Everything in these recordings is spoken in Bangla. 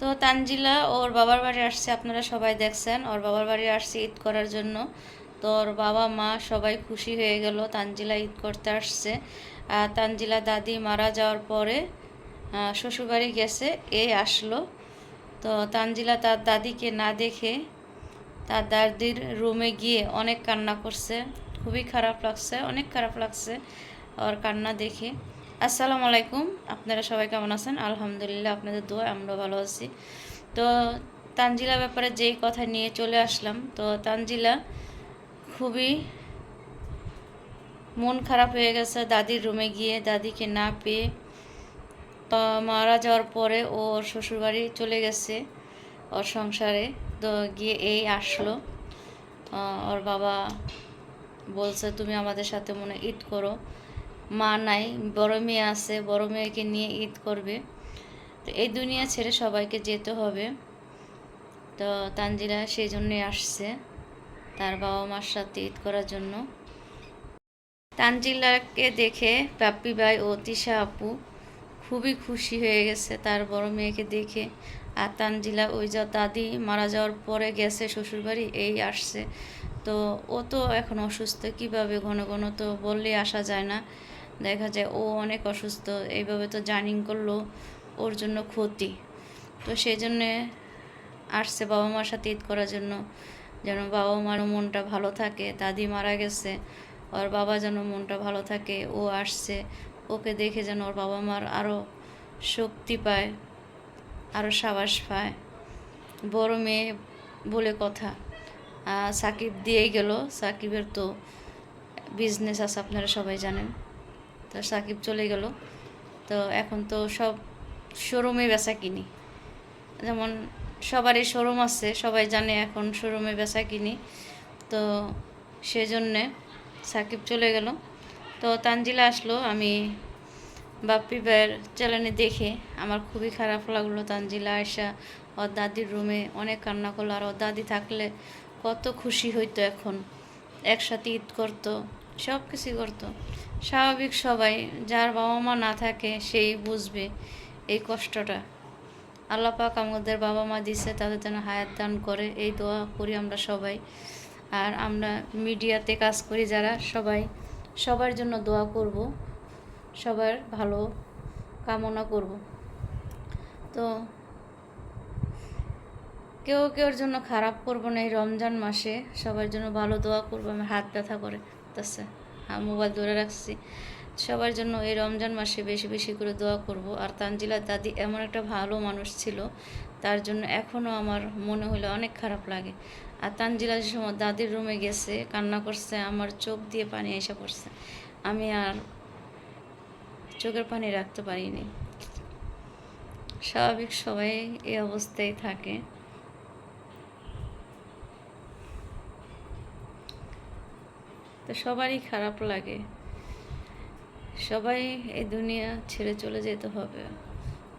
তো তানজিলা, ওর বাবার বাড়ি আসছে, আপনারা সবাই দেখছেন। ওর বাবার বাড়ি আসছে ঈদ করার জন্য। তো ওর বাবা, মা সবাই খুশি হয়ে গেল, তানজিলা ঈদ করতে আসছে। আর তানজিলা দাদি মারা যাওয়ার পরে শ্বশুরবাড়ি গেছে এই আসলো। তো তানজিলা তার দাদিকে না দেখে, তার দাদির রুমে গিয়ে অনেক কান্না করছে। খুবই খারাপ লাগছে, অনেক খারাপ লাগছে ওর কান্না দেখে। আসসালামু আলাইকুম। আপনারা সবাই কেমন আছেন? আলহামদুলিল্লাহ, আপনাদের দোয়া আমরা ভালো আছি। তো তানজিলা ব্যাপারে যেই কথা নিয়ে চলে আসলাম, তো তানজিলা খুবই মন খারাপ হয়ে গেছে দাদির রুমে গিয়ে। দাদিকে না পেয়ে তো মারা যাওয়ার পরে ও ওর শ্বশুরবাড়ি চলে গেছে, ওর সংসারে। তো গিয়ে এই আসলো। ওর বাবা বলছে, তুমি আমাদের সাথে মনে ঈদ করো। মা নাই, বড় মেয়ে আছে, বড় মেয়েকে নিয়ে ঈদ করবে। তো এই দুনিয়া ছেড়ে সবাইকে যেতে হবে। তো তানজিলা সেই জন্যই আসছে তার বাবা মার সাথে ঈদ করার জন্য। তানজিলাকে দেখে পাপ্পি ভাই ও তিশা আপু খুবই খুশি হয়ে গেছে তার বড় মেয়েকে দেখে। আর তানজিলা ওই যা দাদি মারা যাওয়ার পরে গেছে শ্বশুরবাড়ি, এই আসছে। তো ও তো এখন অসুস্থ, কীভাবে ঘন ঘন তো বললেই আসা যায় না। দেখা যায় ও অনেক অসুস্থ, এইভাবে তো জার্নিং করল ওর জন্য ক্ষতি। তো সেই জন্যে আসছে বাবা মার সাথে ঈদ করার জন্য। যেন বাবা মার মনটা ভালো থাকে, দাদি মারা গেছে, ওর বাবা যেন মনটা ভালো থাকে, ও আসছে। ওকে দেখে যেন ওর বাবা মার আরও শক্তি পায় আরও সাবাস পায়। বড় মেয়ে বলে কথা। সাকিব দিয়েই গেল, সাকিবের তো বিজনেস আছে, আপনারা সবাই জানেন। তো সাকিব চলে গেল। তো এখন তো সব শোরুমে বেচা কিনি। যেমন সবারই শোরুম আছে, সবাই জানে এখন শোরুমে বেচা কিনি। তো সেজন্যে সাকিব চলে গেল। তো তানজিলা আসলো, আমি বাপ্পি ভাইয়ের চ্যানেলে দেখে আমার খুবই খারাপ লাগল। তানজিলা আয়সা ওর দাদির রুমে অনেক কান্না করল, আর ওর দাদি থাকলে কত খুশি হইতো এখন। একসাথে ঈদ করতো সব কিছুই করতো। স্বাভাবিক সবাই, যার বাবা মা না থাকে, সেই বুঝবে এই কষ্টটা। আল্লাহ পাক আমাদের বাবা মা দিছে, তাদের যেন হায়াত দান করে, এই দোয়া করি আমরা সবাই। আর আমরা মিডিয়াতে কাজ করি যারা, সবাই। সবার জন্য দোয়া করব, সবার ভালো কামনা করব। তো কেউ কেউর জন্য খারাপ করব না এই রমজান মাসে, সবার জন্য ভালো দোয়া করব আমি হাত ব্যথা করে। তাছে হ্যাঁ মোবাইল ধরে রাখছি। সবার জন্য এই রমজান মাসে বেশি বেশি করে দোয়া করব। আর তানজিলার দাদি এমন একটা ভালো মানুষ ছিল, তার জন্য এখনও আমার মনে হলে অনেক খারাপ লাগে। আর তানজিলা যে সময় দাদির রুমে গেছে, কান্না করছে, আমার চোখ দিয়ে পানি এসে পড়ছে। আমি আর চোখের পানি রাখতে পারিনি। স্বাভাবিক সবাই এই অবস্থায় থাকে। তো সবারই খারাপ লাগে। সবাই এই দুনিয়া ছেড়ে চলে যেতে হবে।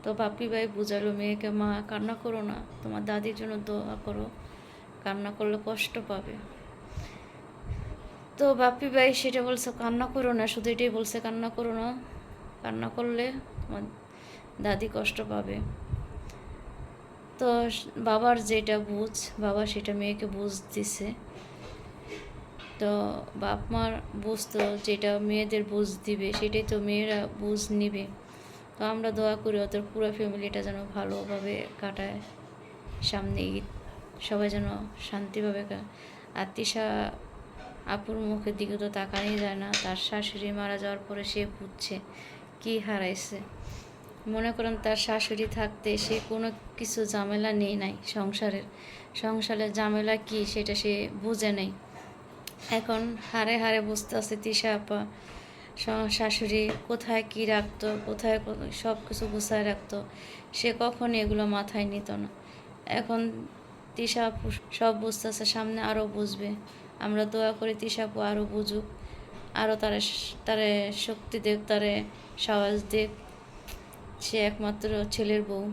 তো বাপি ভাই বুঝালো, মেয়েকে মা কান্না করো না, তোমার দাদির জন্য দোয়া করো, কান্না করলে কষ্ট পাবে। তো বাপি ভাই সেটা বলছে, কান্না করো না, শুধু এটাই বলছে, কান্না করো না, কান্না করলে তোমার দাদি কষ্ট পাবে। তো বাবার যেটা বুঝ, বাবা সেটা মেয়েকে বুঝ দিছে। তো বাপ মার বুঝতো যেটা মেয়েদের বুঝ দিবে, সেটাই তো মেয়েরা বুঝ নিবে। তো আমরা দোয়া করি ওদের পুরো ফ্যামিলিটা যেন ভালোভাবে কাটায়, সামনে ঈদ, সবাই যেন শান্তিভাবে তিশা আপুর মুখের দিকে তো তাকানোই যায় না, তার শাশুড়ি মারা যাওয়ার পরে সে বুঝছে কি হারাইছে। মনে করেন তার শাশুড়ি থাকতে সে কোনো কিছু ঝামেলা নেই নাই সংসারের। সংসারের ঝামেলা কি সেটা সে বুঝে নেই। এখন হারে হারে বুঝতে আছে তিশা আপা শাশুড়ি কোথায় কি রাখতো, কোথায় সব কিছু গুছায় রাখতো, সে কখনই এগুলো মাথায় নিত না। এখন তিশা আপু সব বুঝতেছে সামনে আরও বুঝবে। আমরা দোয়া করি তিশা আপু আরও বুঝুক আরও তারে তারে শক্তি দেখ তারে সাহস দেখ সে একমাত্র ছেলের বউ।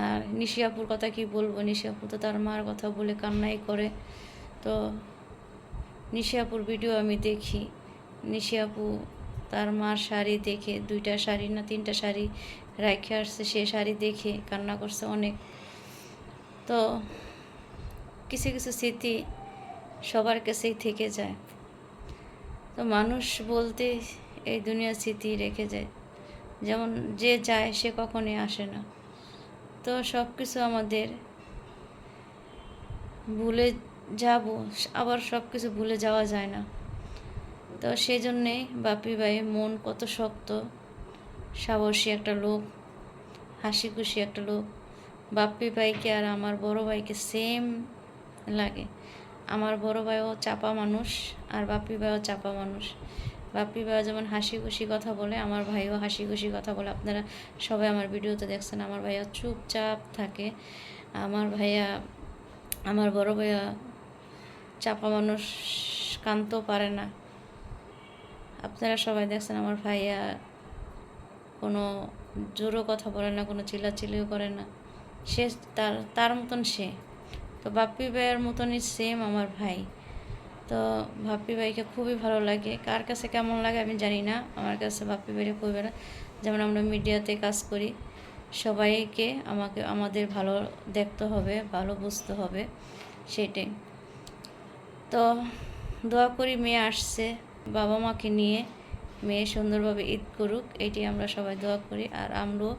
আর নিশি আপুর কথা কি বলব, নিশি আপু তো তার মার কথা বলে কান্নাই করে। তো নিশি আপুর ভিডিও আমি দেখি। নিশি আপু তার মার শাড়ি দেখে, দুইটা শাড়ি না তিনটা শাড়ি রাখে আসছে, সে শাড়ি দেখে কান্না করছে অনেক। তো কিছু কিছু স্মৃতি সবার কাছেই থেকে যায়। তো মানুষ বলতে এই দুনিয়ার স্মৃতি রেখে যায়। যেমন যে যায়, সে কখনই আসে না। তো সব কিছু আমাদের ভুলে যাব আবার সব কিছু ভুলে যাওয়া যায় না। তো সেই জন্যে বাপি ভাই মন কত শক্ত, সাহসী একটা লোক হাসি খুশি একটা লোক। বাপ্পি ভাইকে আর আমার বড় ভাইকে সেম লাগে। আমার বড় ভাইও চাপা মানুষ আর বাপ্পি ভাইও চাপা মানুষ। বাপ্পি ভাইও যেমন হাসি খুশি কথা বলে, আমার ভাইও হাসি খুশি কথা বলে। আপনারা সবাই আমার ভিডিওতে দেখছেন, আমার ভাইয়া চুপচাপ থাকে। আমার ভাইয়া, আমার বড় ভাইয়া চাপা মানুষ কানতেও পারে না। আপনারা সবাই দেখছেন আমার ভাইয়া কোনো জোরও কথা বলে না, কোনো চিল্লাচিল্লিও করে না। সে তার তার মতন সে। তো বাপ্পি ভাইয়ের মতনই সেম আমার ভাই। তো বাপ্পি ভাইকে খুবই ভালো লাগে। কার কাছে কেমন লাগে আমি জানি না। আমার কাছে বাপ্পি ভাইকে খুবই ভালো যেমন আমরা মিডিয়াতে কাজ করি, সবাইকে আমাকে, আমাদের ভালো দেখতে হবে, ভালো বুঝতে হবে, সেটাই। তো দোয়া করি মেয়ে আসছে, বাবা মাকে নিয়ে। মেয়ে সুন্দরভাবে ঈদ করুক, এটি আমরা সবাই দোয়া করি। আর আমরাও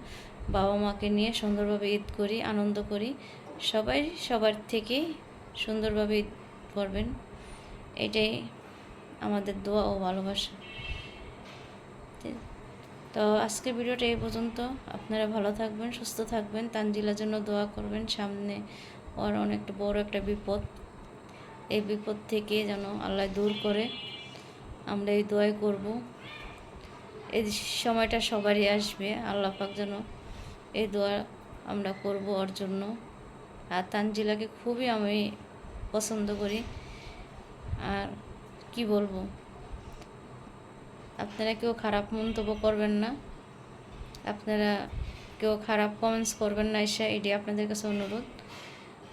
বাবা মাকে নিয়ে সুন্দরভাবে ঈদ করি, আনন্দ করি। সবাই সবার থেকে সুন্দরভাবে ঈদ করবেন। এটাই আমাদের দোয়া ও ভালোবাসা। তো আজকের ভিডিওটা এই পর্যন্ত। আপনারা ভালো থাকবেন, সুস্থ থাকবেন। তানজিলার জন্য দোয়া করবেন। সামনে ওর অনেকটা বড় একটা বিপদ। এই বিপদ থেকে যেন আল্লাহ দূর করে। আমরা এই দোয়াই করব। এই সময়টা সবারই আসবে। আল্লাহ পাক যেন এই দোয়া আমরা করব ওর জন্য। আর তানজিলাকে খুবই আমি পছন্দ করি। আর কি বলব? আপনারা কেউ খারাপ মন্তব্য করবেন না। আপনারা কেউ খারাপ কমেন্টস করবেন না, এসে এটি আপনাদের কাছে অনুরোধ।